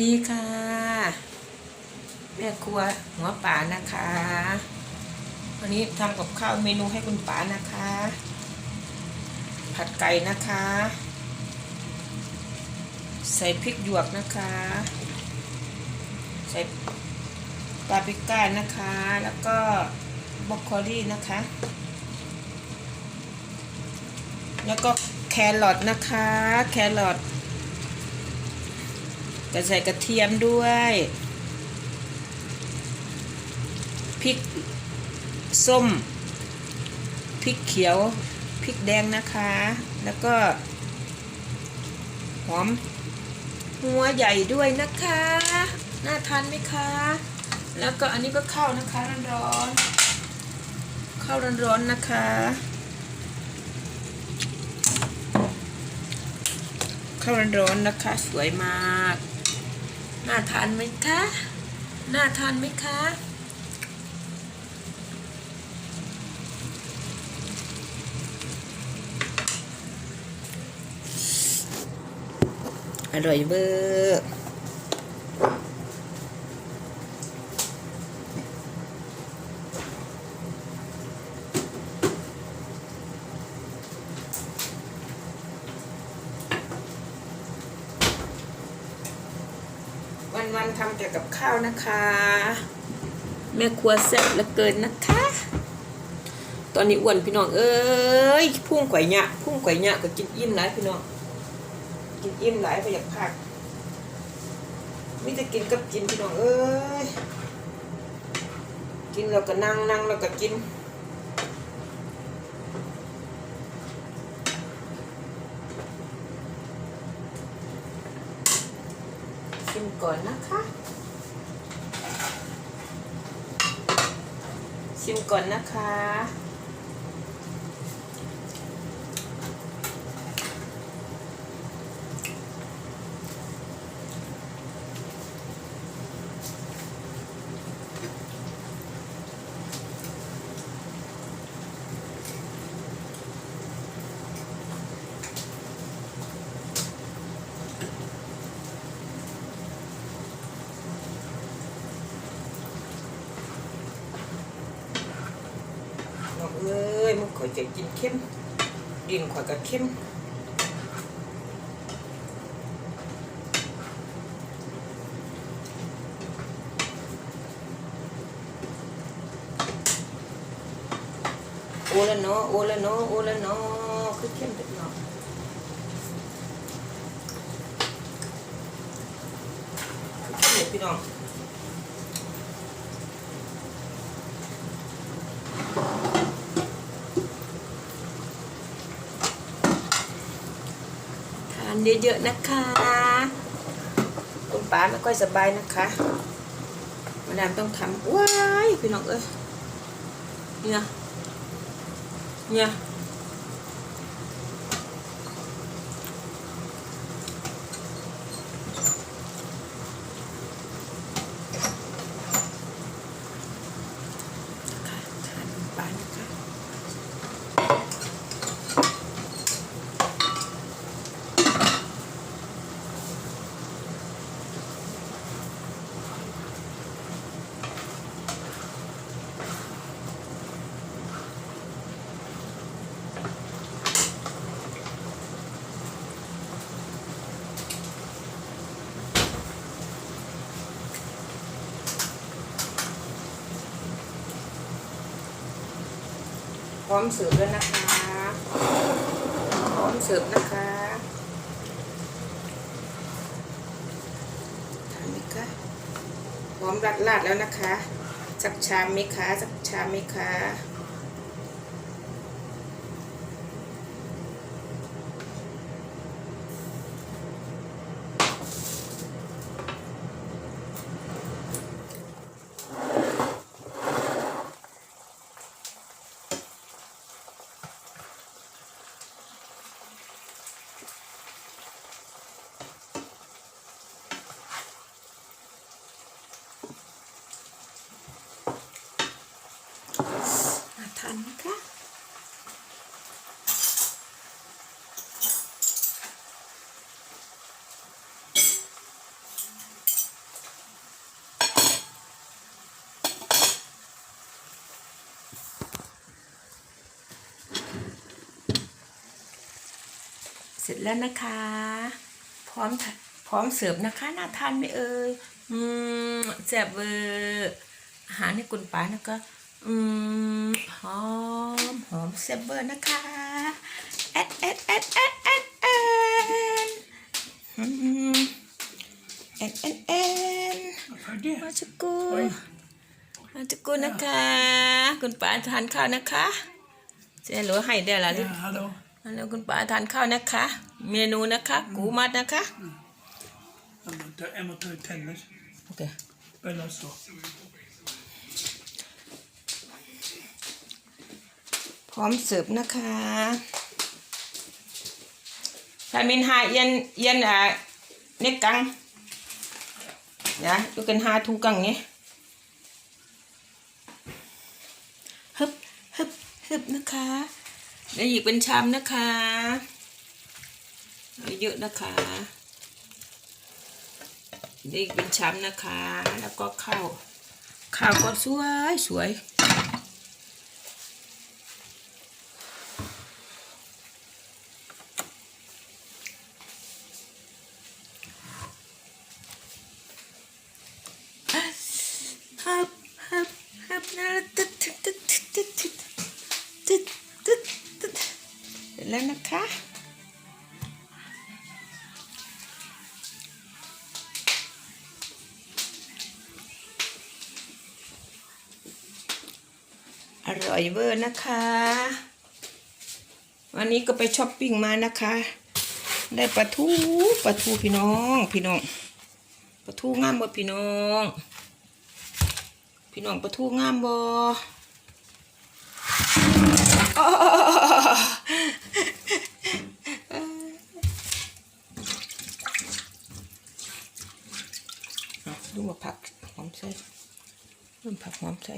ดีค่ะ แม่ครัวหัวป่านะคะ วันนี้ทำกับข้าวเมนูให้คุณป๋านะคะ ผัดไก่นะคะ ใส่พริกหยวกนะคะ ใส่ปาปริก้านะคะ แล้วก็บรอกโคลีนะคะ แล้วก็แครอทนะคะ แครอท ก็ใส่กระเทียมด้วยพริกส้มพริกเขียวพริกแดงนะคะ แล้วก็หอมหัวใหญ่ด้วยนะคะ น่าทานไหมคะ แล้วก็อันนี้ก็ข้าวนะคะร้อนๆข้าวร้อนๆนะคะข้าวร้อนๆนะคะ สวยมาก น่าทานไหมคะ น่าทานไหมคะ อร่อยเบอร์ วันทำแต่กับข้าวนะคะ แม่ครัวแซ่บเหลือเกินนะคะ ตอนนี้อ้วนพี่น้องเอ้ยพุ่งไก่หยะพุ่งไก่หยะก็กินอิ่มหลายพี่น้องกินอิ่มหลายไปอยากพักมิจะกินกับกินพี่น้องเอ้ยกินแล้วก็นั่งนั่งแล้วก็กิน ชิมก่อนนะคะ ชิมก่อนนะคะ อยจะกินเข้มดินข่อยก็เข้มโอละเนาะโอละเนาะโอละเนาะคือเข้มเด็กเนาะคือเข้มเด็กพี่น้อง เยอะๆนะคะคุณป้าไม่ค่อยสบายนะคะมาดามต้องทำว้ายพี่น้องเอ้ยเนี่ยเนี่ยค่ะทานคุณป้านะคะ พ ร้อมเสิร์ฟแล้วนะคะ พร้อมเสิร์ฟนะคะทานไหมคะพร้อมรัดลาดแล้วนะคะสักชามไหมคะสักชามไหมคะ มาทานนะคะเสร็จแล้วนะคะ พร้อมพร้อมเสิร์ฟนะคะ น่าทานไหมเอ่ยอืมแซ่บเวอร์อาหารในกุนป๋านะก็ อืมหอมหอมแซ่บเวอร์นะคะแอดแอดแอดแอดแอดแอดอืมแอดแอดแอด Färdig? มาชกู Oj. มาชกูนะคะ คุณป้าทานข้าวนะคะเจ๊หรือให้ได้ละลู Ja, ก hallå. แล้วคุณป้าทานข้าวนะคะ เมนูนะคะกูมัดนะคะ Jag måste, jag måste ta ut tennis. โอเค Eller så. พร้อมเสิร์ฟนะคะทามินหาเอียนเอียนอะเน็กกังเดี๋ยวดูกันหาทูกังเนี่ยฮึบฮึบฮึบนะคะแล้วหยิบเป็นชามนะคะเอาเยอะนะคะเดี๋ยวหยิบเป็นชามนะคะ แล้วก็ข้าวข้าวก็สวยสวย นะคะ อร่อยเวอร์นะคะ วันนี้ก็ไปช้อปปิ้งมานะคะ ได้ปลาทูปลาทูพี่น้องพี่น้องปลาทูงามบ่พี่น้อง พี่น้องปลาทูงามบ่อ้อเอาดูมาผักหอมใส่เริ่มผักหอม ใส่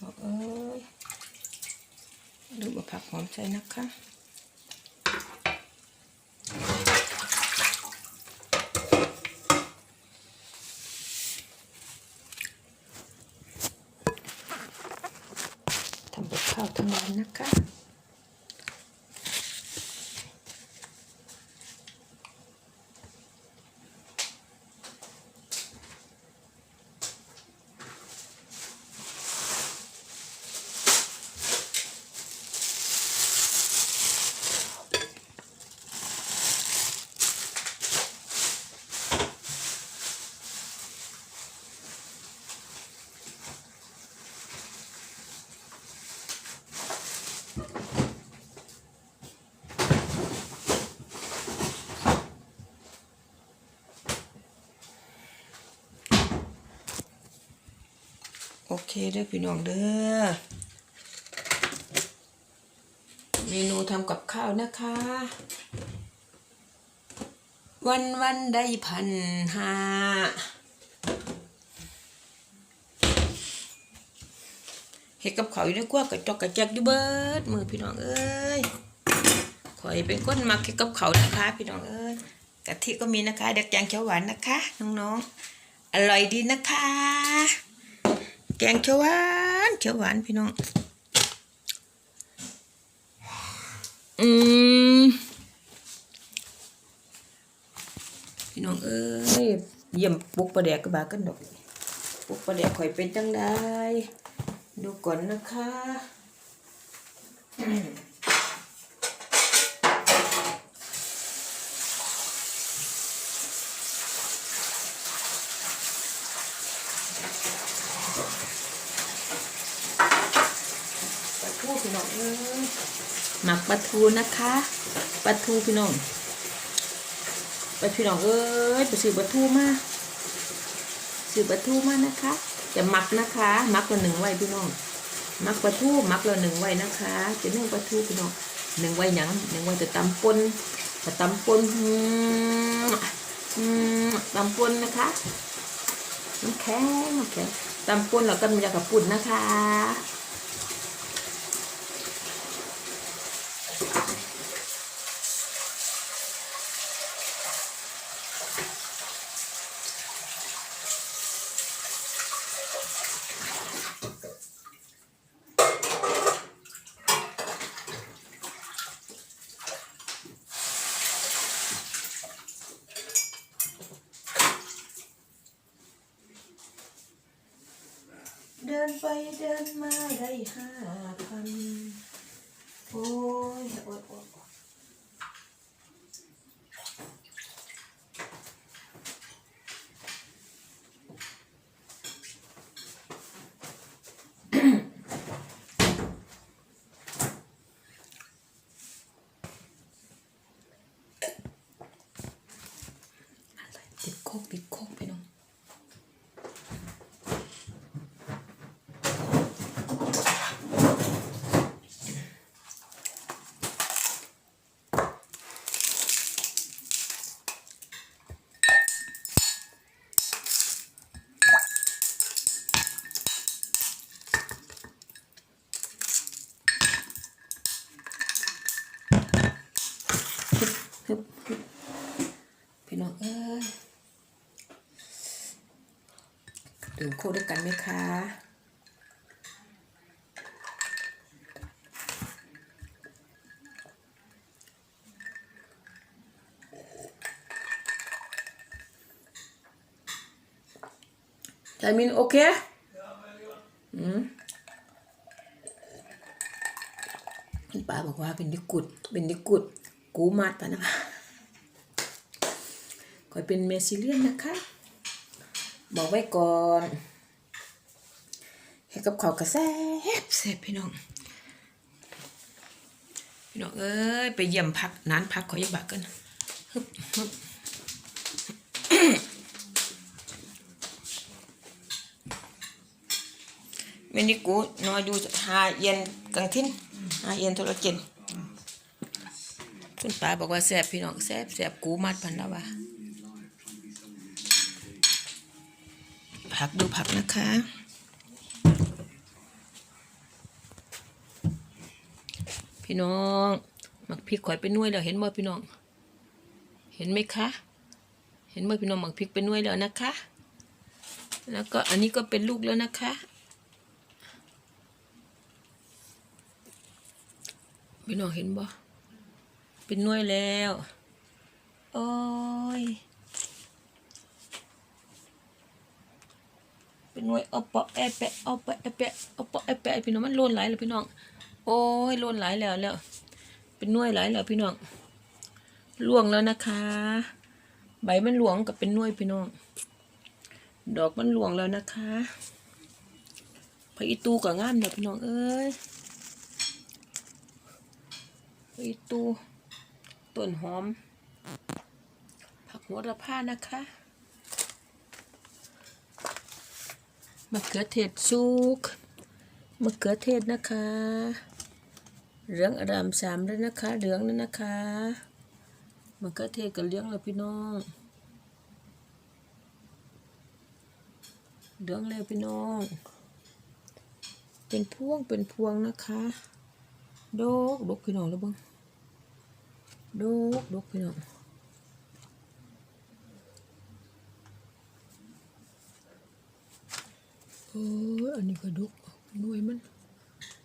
บอกเอ้ยดูมาผักหอมใส่นะคะทำกับข้าวทั้งวันนะคะ เคเด้อพี่น้องเด้อ เมนูทำกับข้าวนะคะ วันวันได้พันห้าเห็ดกับเขาวอยู่ในกว่ากับจอกกับแจกอยู่เบิดมือพี่น้องเอ้ยข่อยเป็นคนมักเห็ดกับเขาวนะคะ พี่น้องเอ้ยกะทิก็มีนะคะเด็กแกงเขียวหวานนะคะน้องๆอร่อยดีนะคะ แกงเขียวหวานเขียวหวานพี่น้อง อืมพี่น้องเอ้ยเยี่ยมปุกประแดกกระบากันดอกปุกประแดกข่อยเป็นจังได้ ดูก่อนนะคะอืมปลาทูพี่น้องเอ้ย หมักปลาทูนะคะปลาทูพี่น้องไปพี่น้องเอ้ยไปซื้อปลาทูมาซื้อปลาทูมานะคะจะหมักนะคะหมักละหนึ่งไว้พี่น้องหมักปลาทูหมักละหนึ่งไว้นะคะ จะนึ่งปลาทูพี่น้องหนึ่งไว้หยังหนึ่งไว้จะตำปนจะตำปนอืมอืมตำปนนะคะน้ำแข็งน้ำแข็งตำปนแล้วก็มียากับปุ่นนะคะ ห้าพันโอ้ยโอ้ยโอ้ยโอ้ยอะไรติดโคกติดโคกไปน้อง ฮึบฮึบพี่น้องเอ้ย ดื่ค้กด้วยกันไหมคะจามินโอเคอืมป้าบอกว่าเป็นดิกุดเป็นดิกุดกูมาตานะคะคอยเป็นเมซิเลียนนะคะ บอกไว้ก่อนให้กับเขาวกระแซบแซบพี่น้อง พี่น้องเอ้ยไปเยี่ยมพักนานพักขอยาบักกันฮึบฮึบเมนิกูนอยดูหาเย็นกลางทิ้นหาเย็นโทรเจนคุณป้าบอกว่าแซ่บพี่น้องแซ่บแซ่บกูมัดพันแล้วว่า ผักดูผักนะคะ พี่น้องหมักพริกข่อยเป็นน่วยแล้วเห็นบ่พี่น้อง เห็นไหมคะ เห็นบ่พี่น้องหมักพริกเป็นน่วยแล้วนะคะ แล้วก็อันนี้ก็เป็นลูกแล้วนะคะ พี่น้องเห็นบ่เป็นน่วยแล้ว โอ้ย เป็นหน่วยเอาปาะแอแปะเอาปะแอแปะเอาปาะแอแปะพี่น้องมันโลนหลายแล้วพี่น้อง โอ้ยโลนหลายแล้วแล้ว เป็นหน่วยหลายแล้วพี่น้องล่วงแล้วนะคะ ใบมันหลวงกับเป็นหน่วยพี่น้อง ดอกมันหลวงแล้วนะคะพระอีตูก็งามเด้อพี่น้องเอ้ยไปตูต้นหอม ผักหัวระพานะคะ มะเขือเทศสุกมะเขือเทศนะคะ เหลืองอารามสามแล้วนะคะ เหลืองแล้วนะคะมะเขือเทศกับเหลืองแล้วพี่น้อง เหลืองแล้วพี่น้อง เป็นพวงเป็นพวงนะคะดกดกพี่น้องแล้วบ้างดกดกพี่น้อง โอ้อันนี้ก็ดกหน่วยมัน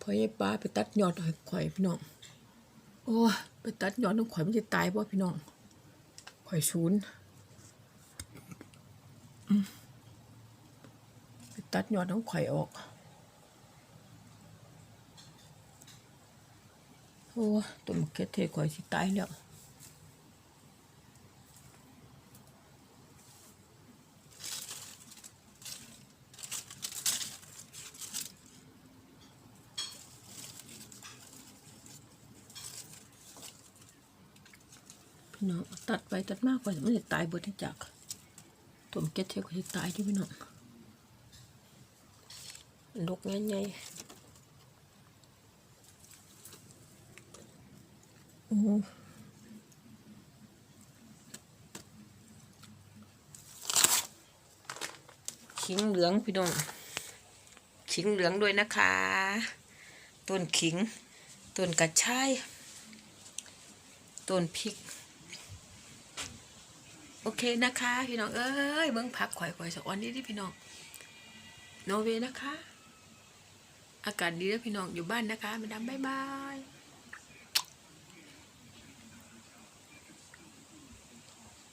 พอไอ้ปลาไปตัดยอดให้ข่อยพี่น้องโอ้ไปตัดยอดน้องข่อยมันจะตายป่ะพี่น้องข่อยศูนย์ไปตัดยอดน้องข่อยออก โอ้ตัวมะเขือเทศข่อยสิตายแล้ว พี่น้องตัดไปตัดมากกว่ามันจะตายเบิดทั้งจากตัวมเขือเทศข่อยสิตายที่พี่น้องมันกง่ายใหญ่โอ้ขิงเหลืองพี่น้องขิงเหลืองด้วยนะคะ ต้นขิง ต้นกระชาย ต้นพริก โอเคนะคะ พี่น้องเอ้ยเบิ้งพักข่อยข่อยสะออนนี่ที่พี่น้องโนเวย์นะคะ อากาศดีแล้วพี่น้องอยู่บ้านนะคะมาดามบ๊ายบาย